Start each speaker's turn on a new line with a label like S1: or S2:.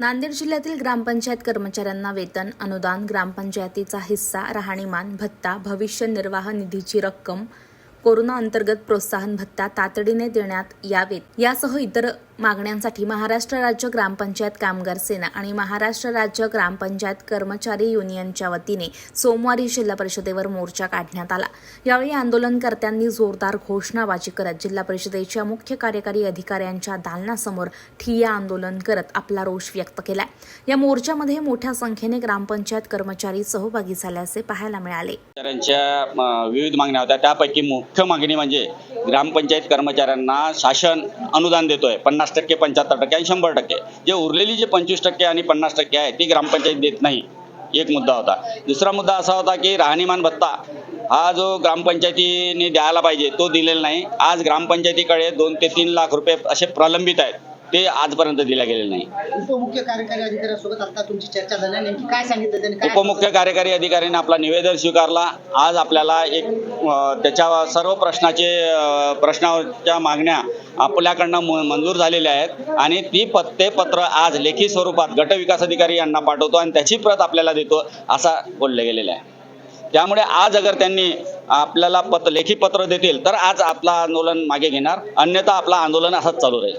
S1: नांदेड जिल्ह्यातील ग्रामपंचायत कर्मचाऱ्यांना वेतन अनुदान ग्रामपंचायतीचा हिस्सा राहणीमान भत्ता भविष्य निर्वाह निधीची रक्कम कोरोना अंतर्गत प्रोत्साहन भत्ता तातडीने देण्यात यावेत. यासह इतर मागण्यांसाठी महाराष्ट्र राज्य ग्रामपंचायत कामगार सेना आणि महाराष्ट्र राज्य ग्रामपंचायत कर्मचारी युनियनच्या वतीने सोमवारी जिल्हा परिषदेवर मोर्चा काढण्यात आला. यावेळी आंदोलनकर्त्यांनी जोरदार घोषणाबाजी करत जिल्हा परिषदेच्या मुख्य कार्यकारी अधिकाऱ्यांच्या दालनासमोर ठिय्या आंदोलन करत आपला रोष व्यक्त केला या मोर्चामध्ये मोठ्या संख्येने ग्रामपंचायत कर्मचारी सहभागी झाल्याचे पाहायला मिळाले.
S2: विविध मागण्या होत्या. त्यापैकी मुख्य मागणी म्हणजे ग्रामपंचायत कर्मचाऱ्यांना शासन अनुदान देतोय. पन्नास टक्के पंच्याहत्तर टक्के आणि शंभर टक्के. जे उरलेली जे पंचवीस टक्के आणि पन्नास टक्के आहे ती ग्रामपंचायत देत नाही. एक मुद्दा होता. दुसरा मुद्दा असा होता की राहणीमान भत्ता हा जो ग्रामपंचायतीने द्यायला पाहिजे तो दिलेला नाही. आज ग्रामपंचायतीकडे दोन ते तीन लाख रुपये असे प्रलंबित आहेत. ते आजपर्यंत दिल्या गेलेले नाही.
S3: उपमुख्य कार्यकारी अधिकाऱ्यांसोबत आता तुमची चर्चा झाली. नेमकी काय सांगितलं त्यांनी? काय
S2: उपमुख्य कार्यकारी अधिकाऱ्याने आपला निवेदन स्वीकारला. आज आपल्याला एक अ, त्याच्या सर्व प्रश्नाचे अ, प्रश्नाच्या मागण्या आपल्याकडनं म- मंजूर झालेल्या आहेत. आणि ती पत ते पत्र आज लेखी स्वरूपात गट विकास अधिकारी यांना पाठवतो आणि त्याची प्रत आपल्याला देतो असा बोलले गेलेलं आहे. त्यामुळे आज अगर त्यांनी आपल्याला पत्र लेखी पत्र देतील तर आज आपलं आंदोलन मागे घेणार. अन्यथा आपलं आंदोलन असंच चालू राहील.